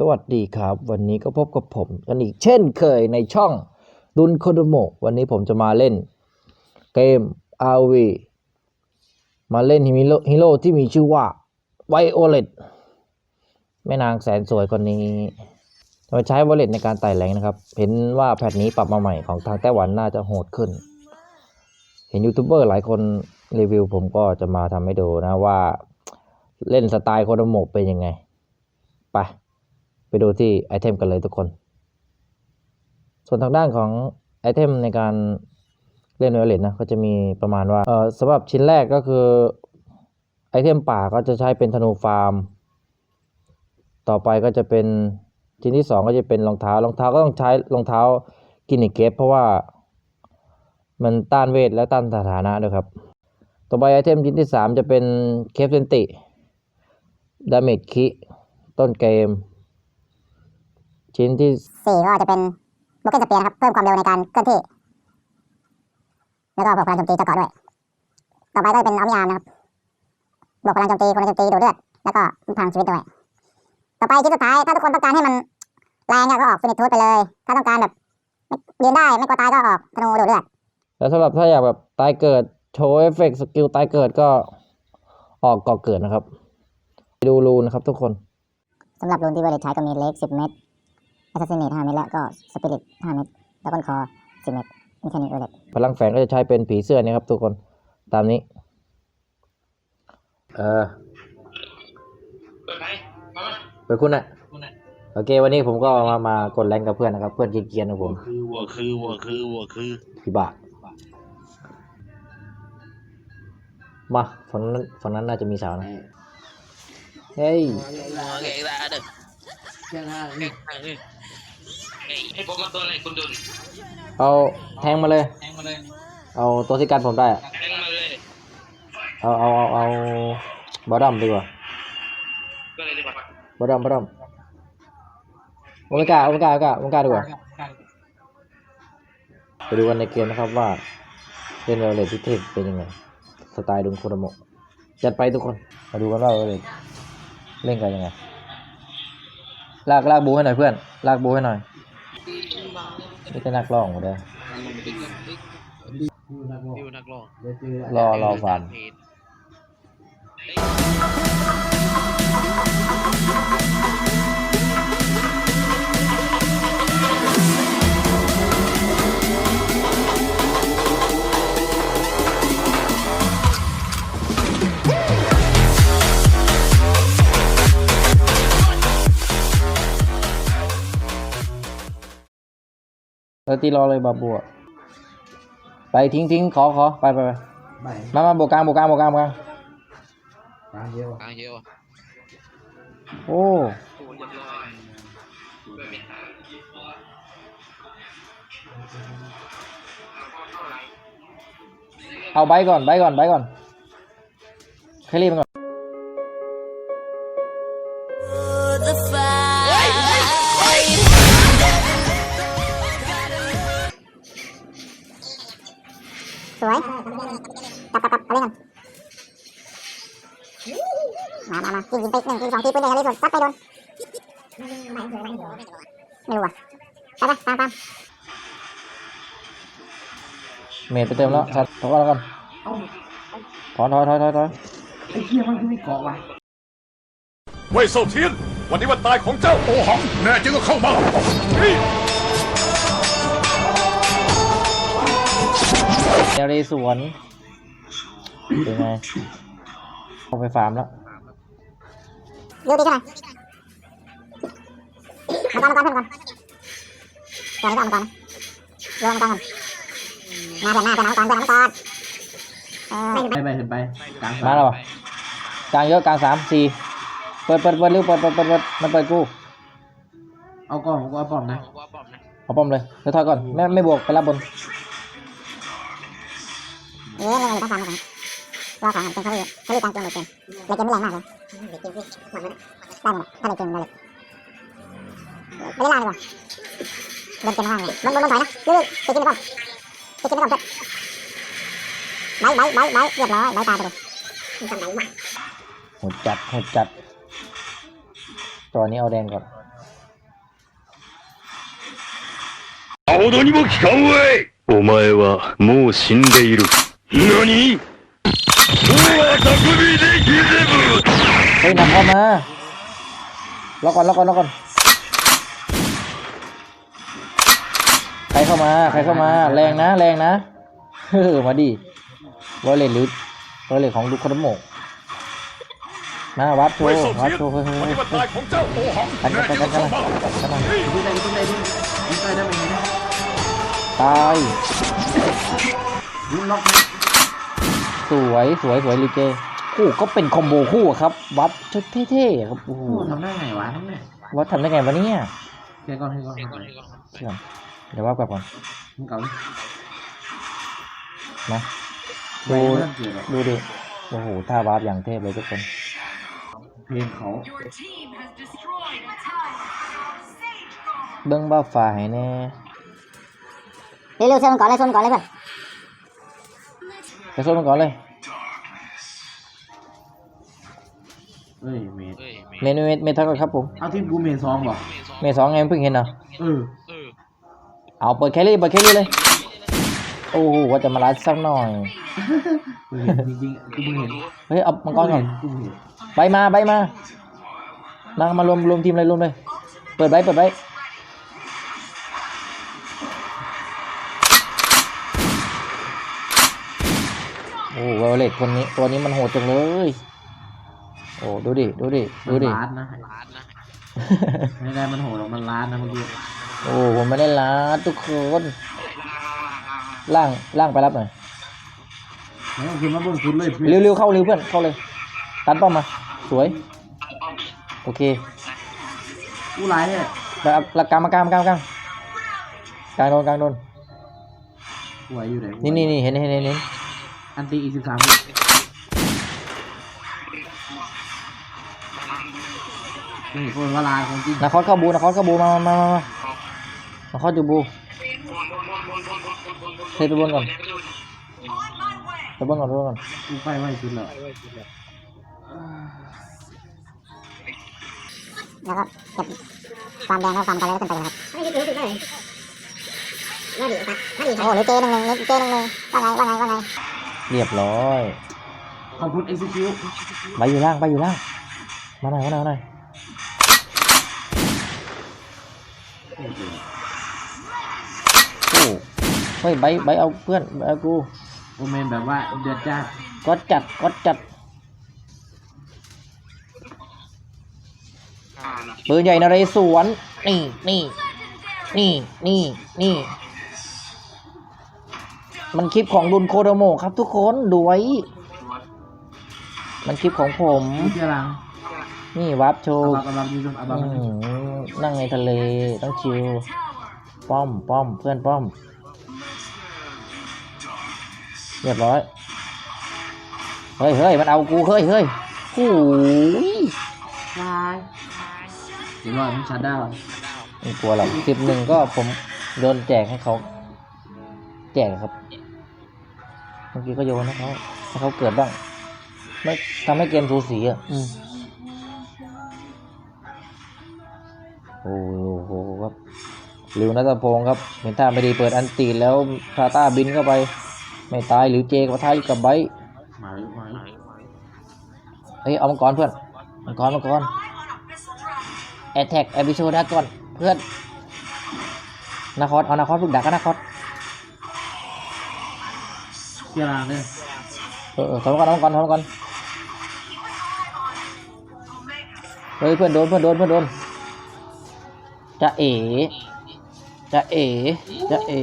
สวัสดีครับ วันนี้ก็พบกับผมกันอีกเช่นเคยในช่องดุนโคโดโมวันนี้ผมจะมาเล่นเกม RV มาเล่นฮีโร่ฮีโร่ที่มีชื่อว่าไวโอเลตแม่นางแสนสวยคนนี้จะมาใช้วอลเลตในการไต่แรงนะครับ เห็นว่าแพทนี้ปรับมาใหม่ของทางไต้หวันน่าจะโหดขึ้น เห็นยูทูบเบอร์หลายคนรีวิวผมก็จะมาทำให้ดูนะว่า เล่นสไตล์โคโดโมเป็นยังไงไป ไปดูที่ไอเทมกันเลยทุกคน ส่วนทางด้านของไอเทมในการเล่นเวลเลตนะก็จะมีประมาณว่าเออสำหรับชิ้นแรกก็คือไอเทมป่าก็จะใช้เป็นธนูฟาร์ม ต่อไปก็จะเป็นชิ้นที่สองก็จะเป็นรองเท้ารองเท้าก็ต้องใช้รองเท้ากินนิเกฟเพราะว่ามันต้านเวทและต้านสถานะด้วยครับ ต่อไปไอเทมชิ้นที่สามจะเป็นเคฟเซนติดาเมจคิต้นเกม ชิ้นที่สี่ก็จะเป็นบุกเกิลสเปียร์นะครับ เพิ่มความเร็วในการเคลื่อนที่ แล้วก็บวกพลังโจมตีต่อเกาะด้วย ต่อไปก็จะเป็นออมิยามนะครับ บวกพลังโจมตีพลังโจมตีดูดเลือด แล้วก็พลังชีวิตด้วย ต่อไปชิ้นสุดท้าย ถ้าทุกคนต้องการให้มันแรงอะก็ออกฟินิทูดไปเลย ถ้าต้องการแบบไม่ยืนได้ไม่กลัวตายก็ออกธนูดูดเลือด แล้วสำหรับถ้าอยากแบบตายเกิดโชว์เอฟเฟกต์สกิลตายเกิดก็ออกก่อเกิดนะครับไปดูรูนะครับทุกคนสำหรับรูนที่เวลใช้ก็มีเล็ก10เม็ด แอสซัสซินเนต5เม็ดแล้วก็สปิริต5เม็ดแล้วก็คอ10เม็ดนี่แค่นี้เวลพลังแฝงก็จะใช้เป็นผีเสื้อนี่ครับ ทุกคนตามนี้ เออเปิดไหนมามาไปคุณนะคุณน่ะโอเค วันนี้ผมก็มามากดแรงกับเพื่อนนะครับ เพื่อนเกรียนๆของผมคือวัวคือวัวคือวัวคือพี่บามาฝั่งนั้นฝั่งนั้นน่าจะมีสาวนะ เฮ้ย ให้ผมมาตัวอะไรคุณดุนเอาแทงมาเลย แทงมาเลยเอาตัวที่กันผมได้อะแทงมาเลยเอาเอาเอาเอาบอดัมดีกว่าก็เลยดีกว่าบอดัมบอดัมโอเมก้าโอเมก้าโอเมก้าโอเมก้าดีกว่าไปดูกันในเกมนะครับว่าเล่นเวลเลตที่เทพเป็นยังไงสไตล์ดุนโคโดโมะจัดไปทุกคนมาดูกันว่าเวลเลตเล่นกันยังไงลากลากบูให้หน่อยเพื่อนลากบูให้หน่อย นี่จะนักร้องหมดเลยดิวนักร้องรอรอฟันเราตีรอเลยบาบัวไปทิ้งทิ้งขอขอไปไปไปมามาโบกกลางโบกกลางโบกกลางโบกกลางอะเยอะโอ้โอ้เรียบร้อยไม่มีทางเอาใบก่อนใบก่อนใบก่อนเคลรี่มันก่อน กลับกลับกลับเอาเล่นกันมามามายิงยิงไปหนึ่งยิงสองทีปืนใหญ่เลยส่วนซัดไปโดนไม่รู้ว่ะไปไปตามตามเมทไปเติมแล้วชัดถอยก่อนแล้วกันถอนถอยถอยถอยถอยเว่ยเซาเทียน วันนี้วันตายของเจ้าโอหัง แน่จริงก็เข้ามานี่เนเรสวน เป็นไงเข้าไปฟาร์มแล้วดูดีเท่าไหร่มังกรมังกรเพื่อนก่อนเดี๋ยวนี้ก็มังกรนะโยนมังกรก่อนหน้าเพื่อนหน้าเพื่อนมังกรเพื่อนมังกรเออไปไปเห็นไปกลางมาแล้วเหรอกลางเยอะกลางสามสี่เปิดเปิดเปิดเร็วเปิดเปิดเปิดเปิดมันเปิดกูเอาก่อนผมเอาป้อมนะผมว่าป้อมนะเอาป้อมเลยเดี๋ยวถอยก่อนไม่ไม่บวกไปรับบนเอ๊ะไม่ไม่ต้องทำก่อน ว่าขาหันเป็นเขาเลยเขาเลยกลางเกมเลยเเลยเกมไม่แรงมากเลยได้หมดถ้าเป็นเกมเลยไม่ได้ล่างดีกว่าเดินเกมล่างเลยมันมันมันถอยนะยืดไปกินไปก่อนไปกินไปก่อนเพื่อนไบไบไบไบเรียบร้อยไบตายไปเลยมันทำไนมหดจัดหดจัด ตัวนี้เอาแดงก่อนほどにも聞かんわいお前はもう死んでいる何 เฮ้ยนำเข้ามาล็อกก่อนล็อกก่อนล็อกก่อนใครเข้ามาใครเข้ามา แรงนะแรงนะเฮ้อมาดิวอลเลนหรือวอลเลนของลูกคนโมกมาวัดโชเว่ยว์เซาวัดเทียนโชว์เฮ้ยเฮ้ยวันเฮ้ยนี้วันตายของเจ้าโอหังกันกันกันกันเข้ามากันดูได้ดูได้ดูยิงไปได้ไหมเนี่ยตายยิงล็อก สวยสวยสวยลีเจคู่ก็เป็นคอมโบคู่อะครับ วัดชุดเท่ๆครับโอ้โหโอ้ทำได้ไงวะทั้งเนี่ยวัดทำได้ไงวะเนี่ยแค่ก่อนให้ก่อนให้ก่อนเชื่อมเดี๋ยวว่าแบบก่อนมึงเก่าดินะดูดูเรื่องเกี่ยวกับดูดิโอ้โหท่าวาร์ปอย่างเทพเลยทุกคนเพลงเขา Your team has destroyed a tower. Sage Guard. เบิ้งบ้าฝ่ายแน่ เร็วๆช่วยมันก่อนเลยช่วยมันก่อนเลยเพื่อน ไปสู้มันก่อนเลยเอ้ยเมดเฮ้ยเมนูเมเมทักก่อนครับผม เอาทีมกูเมดสองบ่เมสองไงเพิ่งเห็นเหรอเออเออเอาเปิดแคลรี่เปิดแคลรี่เลย โอ้โหว่าจะมาลัดสักหน่อย กูเห็นจริงๆกูเพิ่งเห็นเฮ้ยเอามังกรก่อน กูเห็น ใบมาใบมา มามารวมรวมทีมเลยรวมเลย เปิดใบเปิดใบ วอลเล็ตคนนี้ ตัวนี้มันโหดจังเลย โอ้ดูดิ ดูดิ ดูดิมันล้านนะล้านนะ ไม่ได้มันโหดหรอกมันล้านนะเมื่อกี้โอ้ผมไม่ได้ลาดทุกคนล่างล่างไปรับหน่อยไม่ต้องขึ้นมาบนสุดเลยเร็วเร็วเข้าเร็วเพื่อนเข้าเลย ตัดป้อมมา สวย โอเคกูไล่เนี่ยแล้วเอาแล้วกลางมากลางมากลางมากลางกลางโดนกลางโดนกูไหวอยู่ไหนนี่นี่นี่เห็นเห็นเห็นเห็น อันตีอีกสิบสามนี่คนว่าลาของจริงนาคอสเข้าบูนาคอสเข้าบูมามามามามานาคอสอยู่บูเทไปบนก่อนไปบนก่อนไปบนก่อนกูไปไว้สุดแล้วแล้วก็เก็บความแดงแล้วความกันแล้วก็ขึ้นไปนะครับไม่ได้รู้สึกเลยน่าดีครับน่าดีโอ้หรือเจหนึ่งหนึ่งหรือเจหนึ่งหนึ่งว่าไงว่าไงว่าไง เรียบร้อยขอบคุณ execute ไปอยู่ล่างไปอยู่ล่าง มาหน่อยมาหน่อยมาหน่อยโอ้เฮ้ยใบใบเอาเพื่อนใบเอากูโอเมนแบบว่าเดือดจ้าดก็จัดก็จัดปืนใหญ่นเรศวรนี่นี่นี่นี่นี่ มันคลิปของดุนโคโดโมะครับทุกคนดูไว้ มันคลิปของผม นี่เจ้าหลังนี่วับโชเอาว์บักเอาบักอยู่ตรงเอาบักอื้ออยู่หือนั่งในทะเลต้องชิลป้อมป้อมเพื่อนป้อม เรียบร้อย เฮ้ยเฮ้ยมันเอากูเฮ้ยเฮ้ยโอ้ยวายเดี๋ยวรอมันชัดดาวน์ไม่กลัวหรอกสิบหนึ่งก็ผมโยนแจกให้เขา แจกครับ เมื่อกี้ก็โยนให้เขาให้เขาเกิดบ้าง ไม่ทำให้เกมสูสีอะอืมโอ้โหครับริวนัทพงศ์ครับเห็นท่าไม่ดีเปิดอันตีแล้วพาต้าบินเข้าไป ไม่ตายหรือเจกับท้ายกับไบร์ทมาอยู่มาอยู่เฮ้ยเอามังกรเพื่อนมังกรมังกรแอตแทกแอบิโซดาก่อนเพื่อนนาคอสเอานาคอสลูกดักกันนาคอส เจ้าหลังเนี่ยเออเออถอยมาก่อนถอยมาก่อนถอยมาก่อนเฮ้ยเพื่อนโดนเพื่อนโดนเพื่อนโดนจะเอ๋จะเอ๋จะเอ๋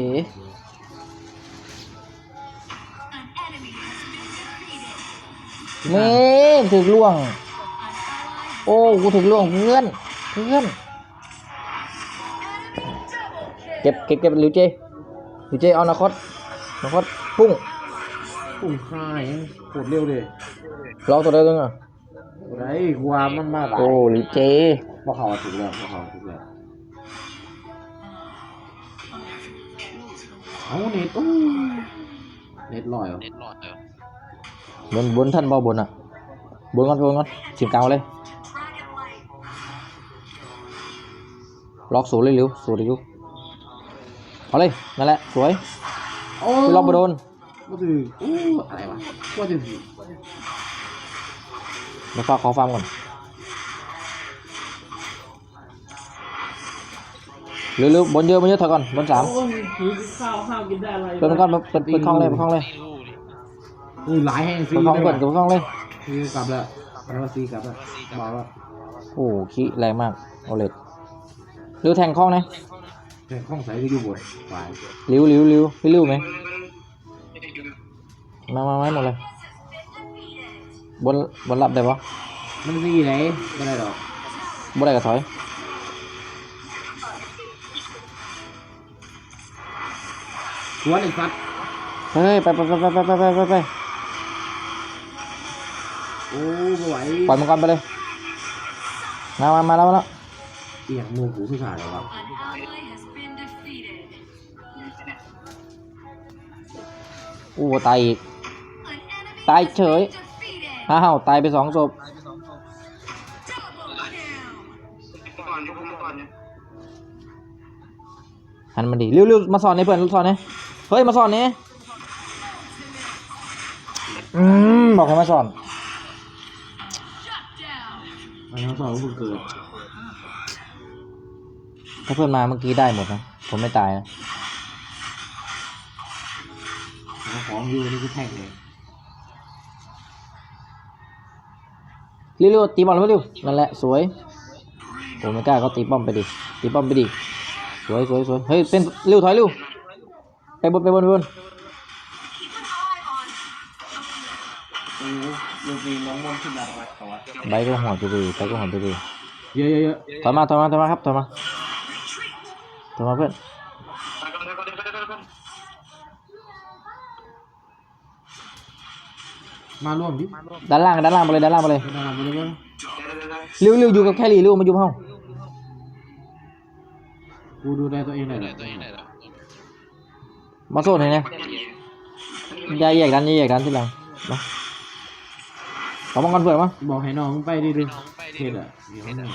เมฆถึกล่วง โอ้กูถึกล่วงเพื่อนเพื่อนเก็บเก็บเก็บหลิวเจหลิวเจเอานาคอสนาคอสปุ้ง อุ้ยค่ายโคตรเร็วเลยรอตัวเดียวนึงอะไรความมันมาหลายโอ้หลิวเจพอเขาถูกแล้วพอเขาถูกแล้วเอาเน็ตอู้เน็ตลอยเหรอเน็ตหลอดเออบนบนท่านบ่บนอะบนก่อนบนก่อนสิบเก้าเลย ล็อกสูเลยเร็วสูเลยเร็วเอาเลยนั่นแหละสวยโอ้พี่ล็อกมาโดน ก็คือโอ้อะไรวะว่าจะถือเดี๋ยวฝากขอฟาร์มก่อนเร็วๆบนเยอะบนเยอะถอยก่อนบนสามโอ้ยถือข้าวข้าวกินได้อะไรเปิดมันก่อนเปิดเปิดคล่องเลยเปิดคล่องเลยไม่รู้ดิเออหลายแห่งซีเปิดคล่องก่อนเปิดคล่องเลยคือกลับแล้วกลับแล้วซีกลับแล้วบอกว่าโอ้โหขี้แรงมากโอเลดริ้วแทงคล่องนะแต่ข้องใสก็อยู่บนฝ่ายริ้วริ้วริ้วพี่ริ้วไหม มามามาให้หมดเลยบนบนรับได้ปะมันซีไหนไม่ได้หรอกบนได้ก็ถอยหัวหนึ่งฟัดเฮ้ยไปไปไปไปไปไปไปไปไปโอ้ไม่ไหวปล่อยมันก่อนไปเลยมามามาแล้วมาแล้วเอียงมือหูผู้ชายเหรอวะ An ally has been defeated. อู้ตายอีก An enemy ตายเฉย defeated. อ้าว ตายไปสองศพ Double kill. หันมันดิเร็วๆมาสอนในเพื่อนสอนเนี่ยเฮ้ย มาสอนเนี่ยอืมบอกให้มาสอน Shut down. มันทั้งสองคนเกิดถ้าเพื่อนมาเมื่อกี้ได้หมดนะ ผมไม่ตายนะเอาของอยู่นี่คือแท็กเลย เร็วๆตีบอลเร็วๆนั่นแหละสวยโอ้ไม่กล้าก็ตีป้อมไปดิตีป้อมไปดิสวยสวยสวยเฮ้ยเป็นเร็วถอยเร็วไปบนไปบนไปบนโอ้ลูกนี้น้องมนขึ้นมาวัดเขาวัดใบก็หัวจะดีใบก็หัวจะดีเยอะเยอะเยอะถอยมาถอยมาถอยมาครับถอยมาถอยมาเพื่อน มาร่วมดิด้านล่างด้านล่างไปเลยด้านล่างไปเลยไม่ได้มาเลยมั้งเร็วเร็วอยู่กับแครี่เร็วมาอยู่ห้องกูดูแลตัวเองได้เหรอตัวเองได้หรอมาโซนให้นะอย่าแยกดันอย่าแยกดันทีหลังมาขอมังกรเผื่อมั้งบอกให้น้องไปดิดิน้องไปเทดิศอะเดี๋ยวนั่น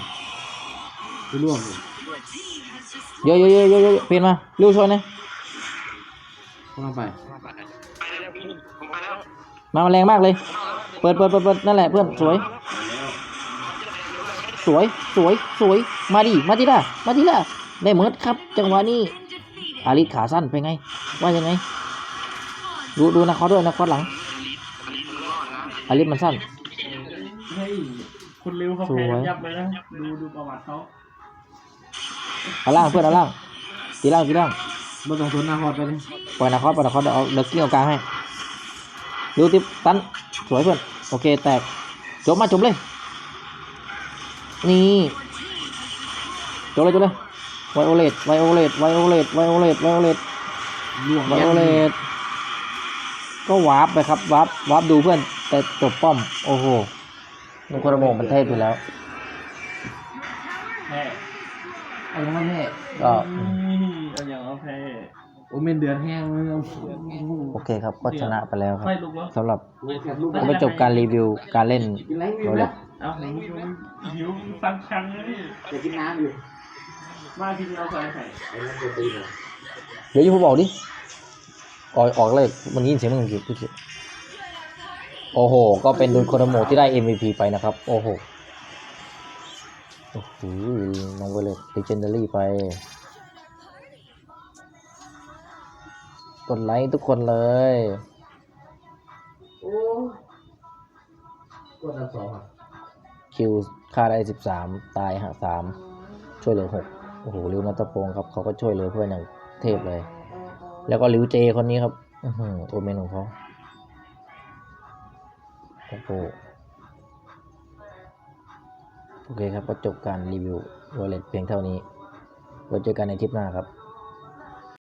ไปร่วมเลยเยอะเยอะเยอะเยอะเยอะเปลี่ยนมาเร็วช่วยนะกำลังไป มามันแรงมากเลย เปิดเปิดเปิดเปิดนั่นแหละเพื่อนสวย สวยสวยสวยมาดิมาดิล่ะมาดิล่ะได้เหมือนครับ จังหวะนี้ Defeated. อาริขาสั้นเป็นไง ว่ายังไง ดูดูนะเขาด้วยนะเขาหลังอาริมันสั้นเฮ้ยคุณริวเขาสวยแพ้ยับเลยนะดูดูประวัติเขาเอาล่างเพื่อนเอาล่างตีล่างตีล่างไม่ต้องสนหน้าฮอดไปเลยปล่อยนะคอสปล่อยนะคอสเดี๋ยวเอาเดี๋ยวกิ้งเอากลางให้ ดูติปตันสวยเพื่อนโอเคแตกจบมาจบเลย นี่จบเลยจบเลยไวโอเลตไวโอเลตไวโอเลตไวโอเลตไวโอเลตล่วงไวโอเลตก็วาร์ปไปครับวาร์ปวาร์ปดูเพื่อนแต่จบป้อม โอ้โหนุกระโมงมันเทพไปแล้วแพ้เอาอย่างว่าแพ้ก็อืเอาอย่างว่าแพ้ โอเมนเดือดแห้งเลยโอเคครับก็ชนะไปแล้วครับไฟลุกแล้วสำหรับลูกก็ไปจบการรีวิวการเล่นโรเล็ตเอาไหนหิวฟังชังเลยจะกินน้ำอยู่มาทีเดียวใส่ไข่ไอ้นั่นจะตีเลยเดี๋ยวยูพูบอกดิออกออกเลยมันยินเสียงมึงกี่พูดสิโอ้โห ก็เป็นดุนโคโนโมะที่ได้ MVP ไปนะครับ โอ้โหโอ้โหน้องเวเลต Legendary ไป กดไลค์ทุกคนเลย โอ้กดอันสองอะคิวค่าได้13ตายฮะ3ช่วยเหลือ6โอ้โหริวนัตพงศ์ครับเขาก็ช่วยเหลือเพื่อนอย่างเทพเลย แล้วก็ริวเจคนนี้ครับอือหือโอเมนของเขาโอ้โหโอเคครับก็จบการรีวิววอลเล็ตเพียงเท่านี้ไว้เจอกันในทริปหน้าครับ